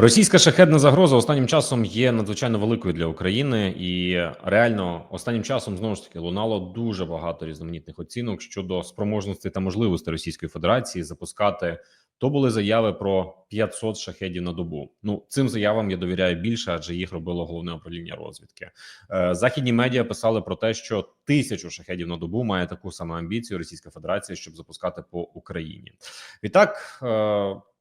Російська шахедна загроза останнім часом є надзвичайно великою для України, і реально останнім часом знову ж таки лунало дуже багато різноманітних оцінок щодо спроможності та можливості Російської Федерації запускати. То були заяви про 500 шахедів на добу. Ну цим заявам я довіряю більше, адже їх робило головне управління розвідки. Е, західні медіа писали про те, що тисячу шахедів на добу має таку саму амбіцію Російська Федерація, щоб запускати по Україні. Відтак.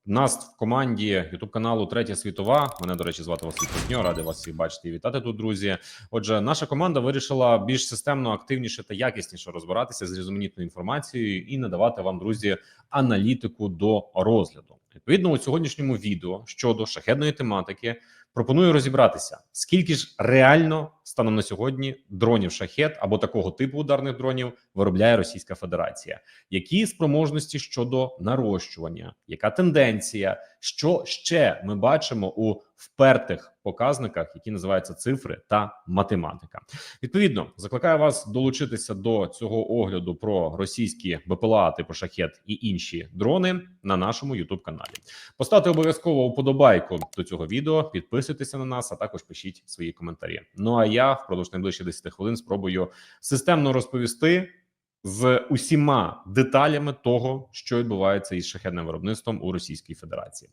Нас в команді Ютуб каналу Третя світова. Мене до речі, звати Василь Кузньо. Радий вас всіх бачити і вітати тут, друзі. Отже, наша команда вирішила більш системно, активніше та якісніше розбиратися з різноманітною інформацією і надавати вам, друзі, аналітику до розгляду. Відповідно, у сьогоднішньому відео щодо шахедної тематики пропоную розібратися, скільки ж реально станом на сьогодні дронів шахет або такого типу ударних дронів виробляє Російська Федерація, які спроможності щодо нарощування, яка тенденція, що ще ми бачимо у впертих показниках, які називаються цифри та математика. Відповідно, закликаю вас долучитися до цього огляду про російські БПЛА типу шахет і інші дрони на нашому youtube каналі. Поставте обов'язково уподобайку до цього відео, підписуйтеся на нас, а також пишіть свої коментарі. Ну а я впродовж найближчих 10 хвилин спробую системно розповісти. З усіма деталями того, що відбувається із шахедним виробництвом у Російській Федерації,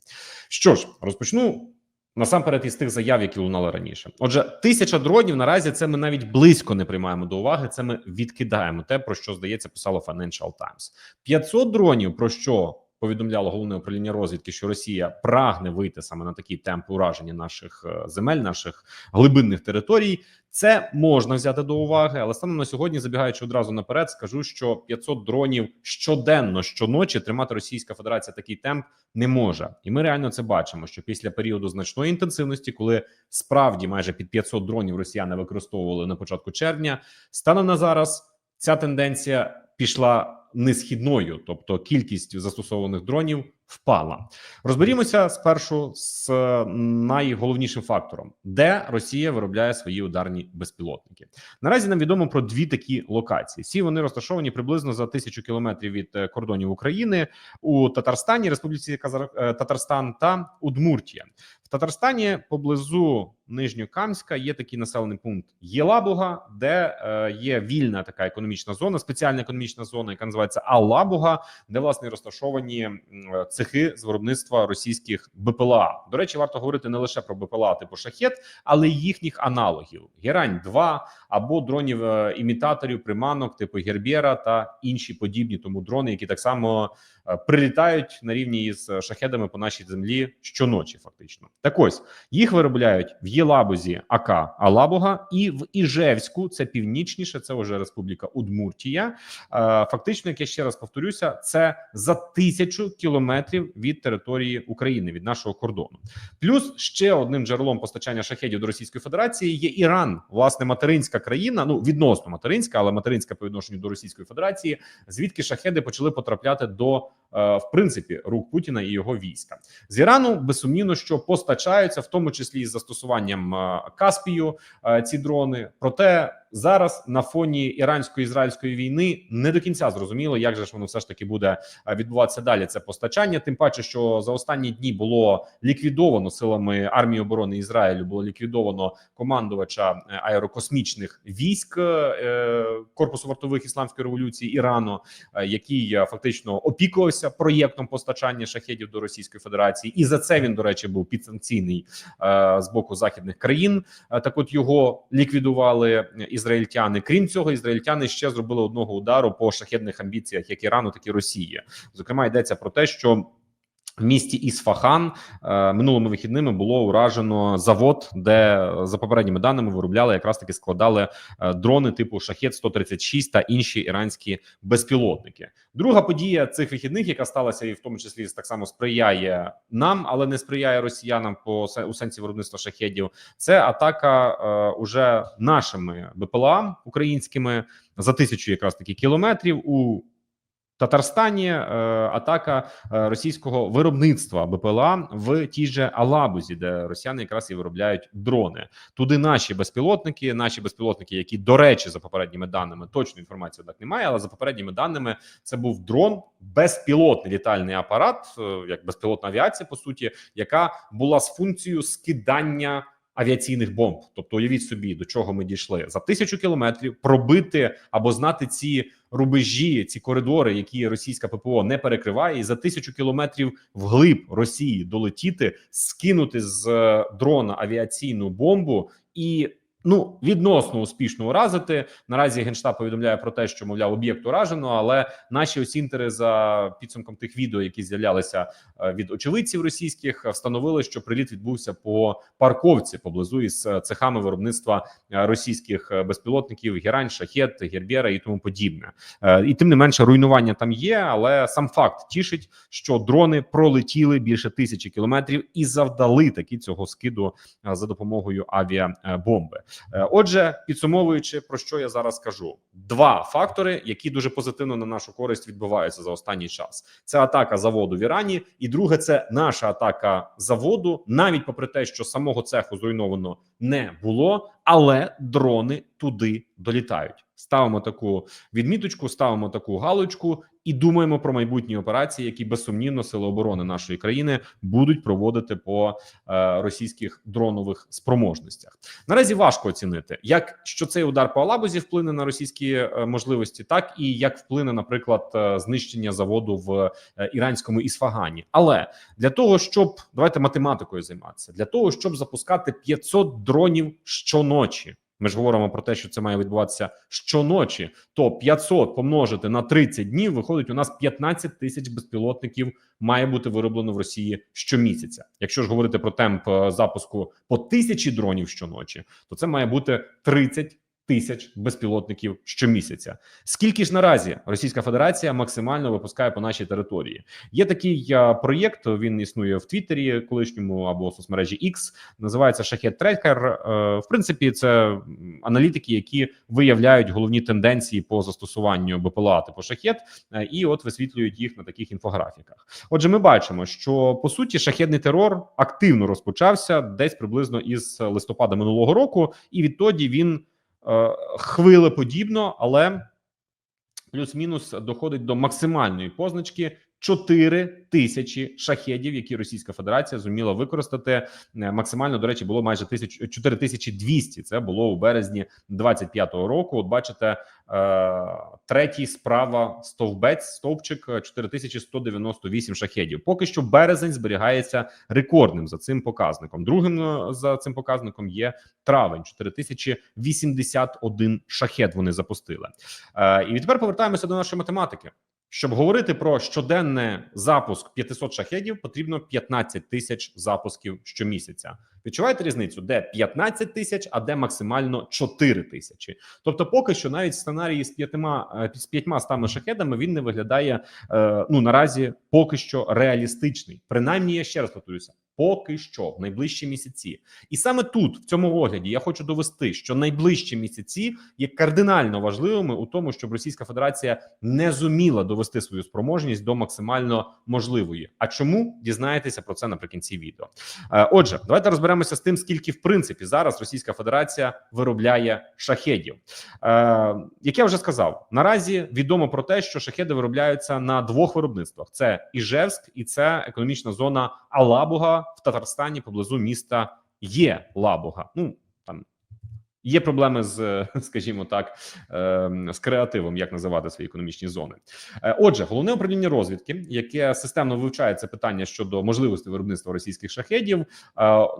що ж розпочну Насамперед із тих заяв, які лунали раніше. Отже, тисяча дронів наразі це ми навіть близько не приймаємо до уваги. Це ми відкидаємо те, про що здається писало Financial Times. 500 дронів. Про що повідомляло головне управління розвідки, що Росія прагне вийти саме на такі темпи ураження наших е, земель, наших глибинних територій. Це можна взяти до уваги, але станом на сьогодні, забігаючи одразу наперед, скажу, що 500 дронів щоденно щоночі тримати Російська Федерація такий темп не може, і ми реально це бачимо. Що після періоду значної інтенсивності, коли справді майже під 500 дронів росіяни використовували на початку червня, станом на зараз ця тенденція пішла несхідною, тобто кількість застосованих дронів впала. Розберімося спершу з найголовнішим фактором, де Росія виробляє свої ударні безпілотники. Наразі нам відомо про дві такі локації. Всі вони розташовані приблизно за тисячу кілометрів від е, кордонів України у Татарстані, Республіці Казар... Е, Татарстан та Удмуртія. В Татарстані поблизу Нижньокамська є такий населений пункт Єлабуга, де е, є вільна така економічна зона, спеціальна економічна зона, яка називається Аллабуга, де власне розташовані цехи з виробництва російських БПЛА. До речі, варто говорити не лише про БПЛА типу шахет, але й їхніх аналогів: Герань 2 або дронів е, імітаторів, приманок типу Гербєра та інші подібні тому дрони, які так само прилітають на рівні із шахедами по нашій землі щоночі. Фактично, так ось їх виробляють в Єлабузі, АК Алабуга, і в Іжевську, це північніше, це вже Республіка Удмуртія. Е, фактично, як я ще раз повторюся, це за тисячу кілометрів від території України від нашого кордону. Плюс ще одним джерелом постачання шахедів до Російської Федерації є Іран, власне, материнська країна. Ну відносно материнська, але материнська по відношенню до Російської Федерації, звідки шахеди почали потрапляти до е, в принципі рук Путіна і його війська з Ірану. Безсумнівно, що постачаються, в тому числі із застосуванням е, Каспію е, ці дрони. Проте зараз на фоні ірансько-ізраїльської війни не до кінця зрозуміло, як же ж воно все ж таки буде відбуватися далі. Це постачання. Тим паче, що за останні дні було ліквідовано силами армії оборони Ізраїлю. Було ліквідовано командувача аерокосмічних військ е, корпусу вартових ісламської революції Ірану, який фактично опікувався проєктом постачання шахедів до Російської Федерації, і за це він до речі був підсанкційний з боку західних країн. Так, от його ліквідували ізраїльтяни. Крім цього, ізраїльтяни ще зробили одного удару по шахідних амбіціях, як Ірану, так і Росії. Зокрема, йдеться про те, що в місті Ісфахан е, минулими вихідними було уражено завод, де за попередніми даними виробляли якраз таки складали е, дрони типу шахет 136 та інші іранські безпілотники. Друга подія цих вихідних, яка сталася, і в тому числі так само сприяє нам, але не сприяє росіянам по у сенсі виробництва шахедів. Це атака е, уже нашими БПЛА українськими за тисячу якраз таки кілометрів у Татарстані е, атака е, російського виробництва БПЛА в тій же Алабузі, де росіяни якраз і виробляють дрони. Туди наші безпілотники, наші безпілотники, які до речі, за попередніми даними точної інформації однак немає, але за попередніми даними це був дрон, безпілотний літальний апарат, е, як безпілотна авіація, по суті, яка була з функцією скидання. Авіаційних бомб, тобто уявіть собі, до чого ми дійшли за тисячу кілометрів пробити або знати ці рубежі, ці коридори, які російська ППО не перекриває, і за тисячу кілометрів вглиб Росії долетіти, скинути з е, дрона авіаційну бомбу і. Ну, відносно успішно уразити наразі генштаб повідомляє про те, що мовляв об'єкт уражено, але наші осінтери за підсумком тих відео, які з'являлися е, від очевидців російських, встановили, що приліт відбувся по парковці поблизу із е, цехами виробництва е, російських е, безпілотників Герань, Шахет, Гербєра і тому подібне. Е, І тим не менше руйнування там є, але сам факт тішить, що дрони пролетіли більше тисячі кілометрів і завдали таки цього скиду е, за допомогою авіабомби. Е, Отже, підсумовуючи, про що я зараз кажу: два фактори, які дуже позитивно на нашу користь відбуваються за останній час. Це атака заводу в Ірані, і друге, це наша атака заводу, навіть попри те, що самого цеху зруйновано не було, але дрони туди долітають. Ставимо таку відміточку, ставимо таку галочку і думаємо про майбутні операції, які безсумнівно сили оборони нашої країни будуть проводити по е, російських дронових спроможностях. Наразі важко оцінити, як що цей удар по Алабузі вплине на російські е, можливості, так і як вплине, наприклад, е, знищення заводу в е, іранському Ісфагані. Але для того, щоб давайте математикою займатися, для того, щоб запускати 500 дронів щоночі. Ми ж говоримо про те, що це має відбуватися щоночі. То 500 помножити на 30 днів виходить. У нас 15 тисяч безпілотників має бути вироблено в Росії щомісяця. Якщо ж говорити про темп е, запуску по тисячі дронів щоночі, то це має бути 30 тисяч безпілотників щомісяця. Скільки ж наразі Російська Федерація максимально випускає по нашій території? Є такий е, проєкт. Він існує в Твіттері, колишньому або соцмережі X, називається Шахет Трекер. Е, В принципі, це аналітики, які виявляють головні тенденції по застосуванню БПЛА типу шахет, е, і от висвітлюють їх на таких інфографіках. Отже, ми бачимо, що по суті шахетний терор активно розпочався десь приблизно із листопада минулого року, і відтоді він хвилеподібно, але плюс-мінус доходить до максимальної позначки 4 тисячі шахедів, які Російська Федерація зуміла використати. Е, Максимально, до речі, було майже тисяч 4200. Це було у березні 25-го року. От бачите, е, третій справа стовбець, стовпчик е, 4198 шахедів. Поки що березень зберігається рекордним за цим показником. Другим е, за цим показником є травень 4081 шахет. Вони запустили. Е, і тепер повертаємося до нашої математики. Щоб говорити про щоденний запуск 500 шахедів, потрібно 15 тисяч запусків щомісяця. Відчуваєте різницю, де 15 тисяч, а де максимально 4 тисячі. Тобто, поки що навіть сценарій з п'ятима е, з п'ятьма стами шахедами він не виглядає е, ну наразі поки що реалістичний. Принаймні, я ще раз повторюся, поки що в найближчі місяці. І саме тут, в цьому огляді, я хочу довести, що найближчі місяці є кардинально важливими у тому, щоб Російська Федерація не зуміла довести свою спроможність до максимально можливої. А чому дізнаєтеся про це наприкінці відео? Е, Отже, давайте розберемося з тим, скільки в принципі зараз Російська Федерація виробляє шахедів. Е, Як я вже сказав, наразі відомо про те, що шахеди виробляються на двох виробництвах: це Іжевськ і це економічна зона Алабуга в Татарстані поблизу міста є Лабуга. Ну є проблеми з, скажімо так, е, з креативом, як називати свої економічні зони. Е, Отже, головне управління розвідки, яке системно вивчає це питання щодо можливості виробництва російських шахедів, е,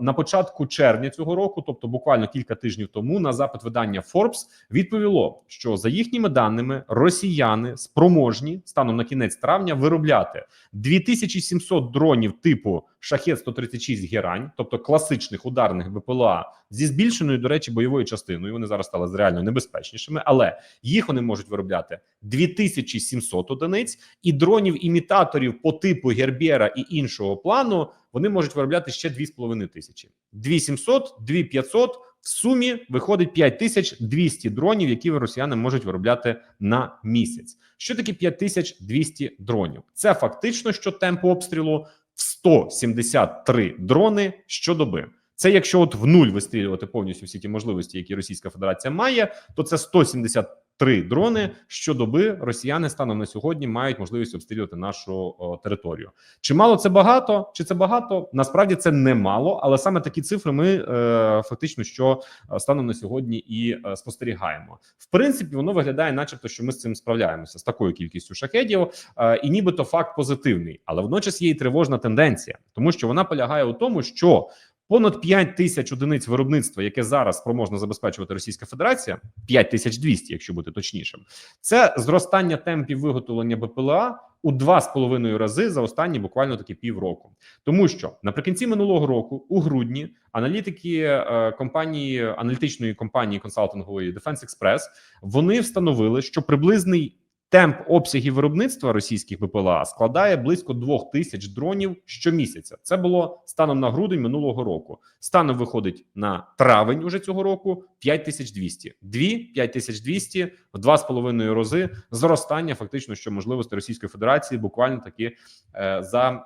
на початку червня цього року, тобто буквально кілька тижнів тому, на запит видання Forbes відповіло, що за їхніми даними росіяни спроможні станом на кінець травня виробляти 2700 дронів типу шахет 136 герань, тобто класичних ударних БПЛА зі збільшеною, до речі, бойовою частиною. Вони зараз стали реально небезпечнішими, але їх вони можуть виробляти 2700 одиниць, і дронів імітаторів по типу Гербєра і іншого плану вони можуть виробляти ще 2,5 тисячі. 2700, 2500, в сумі виходить 5200 дронів, які росіяни можуть виробляти на місяць. Що таке 5200 дронів? Це фактично, що темп обстрілу в 173 дрони щодоби. Це якщо от в нуль вистрілювати повністю всі ті можливості, які Російська Федерація має, то це 173 дрони щодоби. Росіяни станом на сьогодні мають можливість обстрілювати нашу о, територію. Чи мало це багато? Чи це багато? Насправді це не мало, але саме такі цифри ми е, фактично що е, станом на сьогодні і е, спостерігаємо. В принципі, воно виглядає, начебто, що ми з цим справляємося з такою кількістю шахедів, е, і нібито факт позитивний, але водночас є і тривожна тенденція, тому що вона полягає у тому, що Понад 5 тисяч одиниць виробництва, яке зараз спроможна забезпечувати Російська Федерація, 5200, якщо бути точнішим, це зростання темпів виготовлення БПЛА у 2,5 рази за останні буквально такі півроку. Тому що наприкінці минулого року, у грудні, аналітики е, компанії аналітичної компанії консалтингової Defense Express, вони встановили, що приблизний Темп обсягів виробництва російських БПЛА складає близько двох тисяч дронів щомісяця. Це було станом на грудень минулого року. Станом виходить на травень уже цього року 5200. Дві 5200 в два з половиною рази зростання, фактично, що можливості Російської Федерації буквально таки е, за.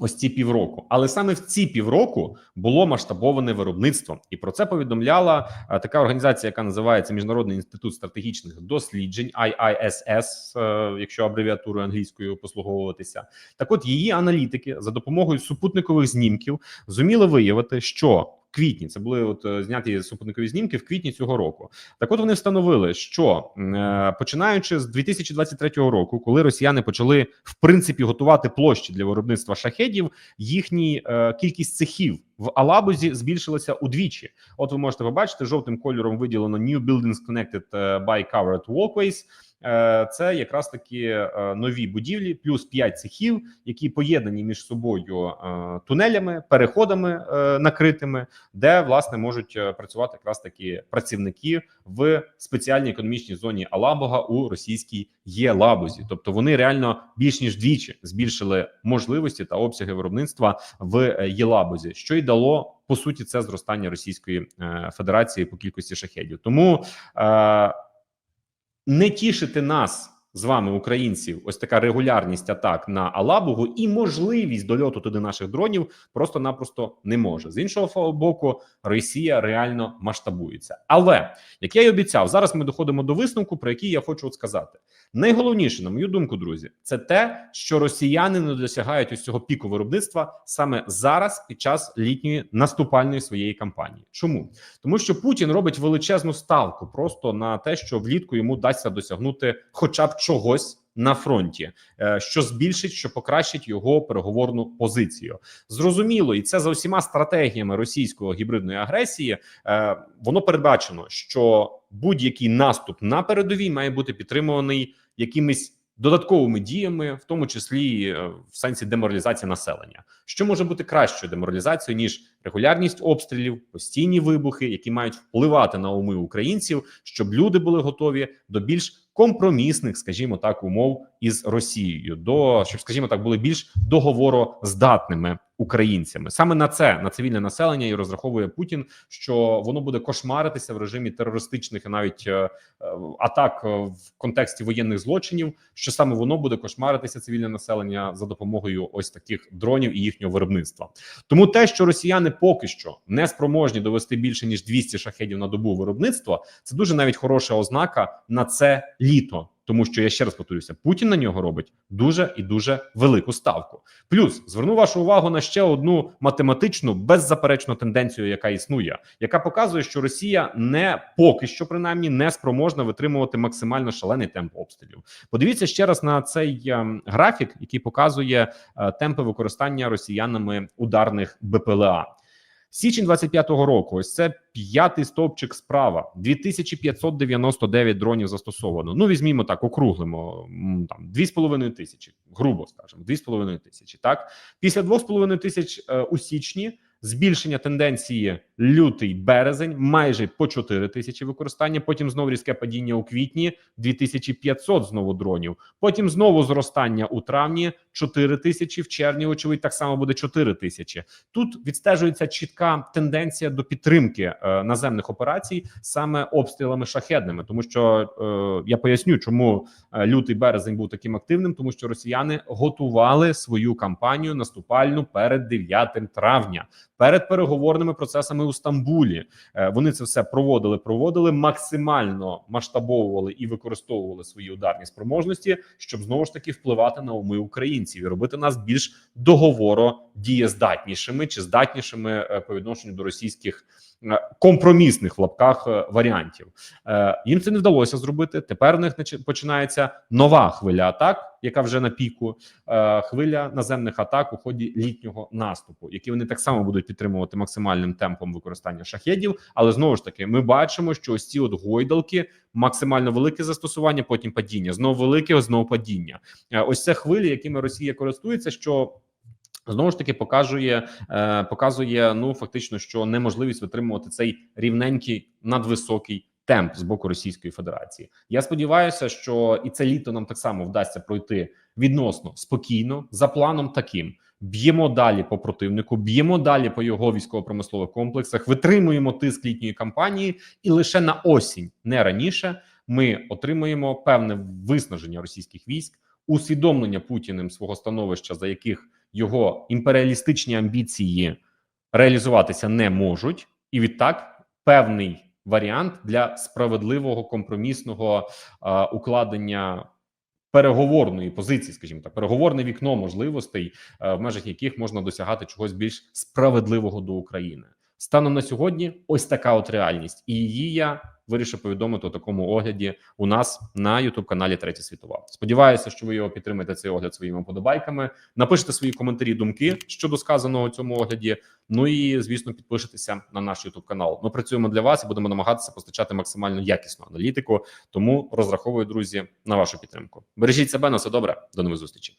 Ось ці півроку, але саме в ці півроку було масштабоване виробництво, і про це повідомляла така організація, яка називається Міжнародний інститут стратегічних досліджень IISS, е, якщо абревіатурою англійською послуговуватися. Так, от її аналітики за допомогою супутникових знімків зуміли виявити, що квітні це були от е, зняті супутникові знімки в квітні цього року. Так, от вони встановили, що е, починаючи з 2023 року, коли росіяни почали в принципі готувати площі для виробництва шахедів, їхні е, кількість цехів в Алабузі збільшилася удвічі. От ви можете побачити жовтим кольором виділено New Buildings Connected by Covered Walkways. Е, це якраз такі е, нові будівлі, плюс 5 цехів, які поєднані між собою е, тунелями, переходами накритими, де власне можуть працювати якраз такі працівники в спеціальній економічній зоні Алабога у російській ЄЛабузі. Тобто вони реально більш ніж двічі збільшили можливості та обсяги виробництва в ЄЛабузі, що й дало. По суті, це зростання Російської Федерації по кількості шахедів. Тому е, не тішити нас з вами, українців, ось така регулярність атак на Алабугу і можливість дольоту туди наших дронів просто-напросто не може. З іншого боку, Росія реально масштабується. Але як я й обіцяв, зараз ми доходимо до висновку, про який я хочу от сказати. Найголовніше, на мою думку, друзі, це те, що росіяни не досягають ось цього піку виробництва саме зараз, під час літньої наступальної своєї кампанії. Чому тому, що Путін робить величезну ставку просто на те, що влітку йому дасться досягнути, хоча б чогось. На фронті, е, що збільшить, що покращить його переговорну позицію, зрозуміло, і це за усіма стратегіями російської гібридної агресії. Е, воно передбачено, що будь-який наступ на передовій має бути підтримуваний якимись додатковими діями, в тому числі е, в сенсі деморалізації населення, що може бути кращою деморалізацією ніж регулярність обстрілів, постійні вибухи, які мають впливати на уми українців, щоб люди були готові до більш компромісних, скажімо так, умов із Росією, до щоб, скажімо так, були більш договороздатними українцями. Саме на це на цивільне населення і розраховує Путін, що воно буде кошмаритися в режимі терористичних і навіть е, е, атак в контексті воєнних злочинів. Що саме воно буде кошмаритися цивільне населення за допомогою ось таких дронів і їхнього виробництва. Тому те, що росіяни поки що не спроможні довести більше ніж 200 шахедів на добу виробництва, це дуже навіть хороша ознака на це літо. Тому що я ще раз повторюся, Путін на нього робить дуже і дуже велику ставку. Плюс зверну вашу увагу на ще одну математичну беззаперечну тенденцію, яка існує, яка показує, що Росія не поки що принаймні не спроможна витримувати максимально шалений темп обстрілів. Подивіться ще раз на цей ем, графік, який показує е, темпи використання росіянами ударних БПЛА. Січень 25-го року. Ось це п'ятий стовпчик справа. 2599 дронів застосовано. Ну візьмімо так, округлимо там 2,5 тисячі, грубо скажемо, 2,5 тисячі. Так після 2,5 тисяч е, у січні. Збільшення тенденції лютий березень майже по 4 тисячі використання. Потім знову різке падіння у квітні 2500 знову дронів. Потім знову зростання у травні 4 тисячі. В червні, очевидь, так само буде 4 тисячі. Тут відстежується чітка тенденція до підтримки е, наземних операцій саме обстрілами шахедними, тому що е, я поясню, чому е, лютий березень був таким активним, тому що росіяни готували свою кампанію наступальну перед 9 травня, перед переговорними процесами у Стамбулі. Е, Вони це все проводили, проводили максимально масштабовували і використовували свої ударні спроможності, щоб знову ж таки впливати на уми українців і робити нас більш договородієздатнішими чи здатнішими е, по відношенню до російських е, компромісних в лапках варіантів. Їм це не вдалося зробити. Тепер в них починається нова хвиля атак, яка вже на піку. е, Хвиля наземних атак у ході літнього наступу, які вони так само будуть підтримувати максимальним темпом використання шахедів. Але знову ж таки, ми бачимо, що ось ці от гойдалки максимально велике застосування, потім падіння, знову велике, знову падіння. Е, Ось це хвилі, якими Росія користується, що. Знову ж таки показує, е, показує ну фактично, що неможливість витримувати цей рівненький надвисокий темп з боку Російської Федерації. Я сподіваюся, що і це літо нам так само вдасться пройти відносно спокійно за планом таким. Б'ємо далі по противнику, б'ємо далі по його військово-промислових комплексах, витримуємо тиск літньої кампанії, і лише на осінь, не раніше, ми отримаємо певне виснаження російських військ, усвідомлення Путіним свого становища, за яких його імперіалістичні амбіції реалізуватися не можуть, і відтак певний варіант для справедливого компромісного е, укладення переговорної позиції, скажімо так, переговорне вікно можливостей, е, в межах яких можна досягати чогось більш справедливого до України. Станом на сьогодні, ось така от реальність, і її я вирішив повідомити у такому огляді у нас на youtube каналі Третя світова. Сподіваюся, що ви його підтримаєте цей огляд своїми подобайками. Напишите свої коментарі, думки щодо сказаного у цьому огляді. Ну і звісно, підпишитеся на наш youtube канал. Ми працюємо для вас і будемо намагатися постачати максимально якісну аналітику. Тому розраховую, друзі, на вашу підтримку. Бережіть себе на все добре. До нових зустрічей.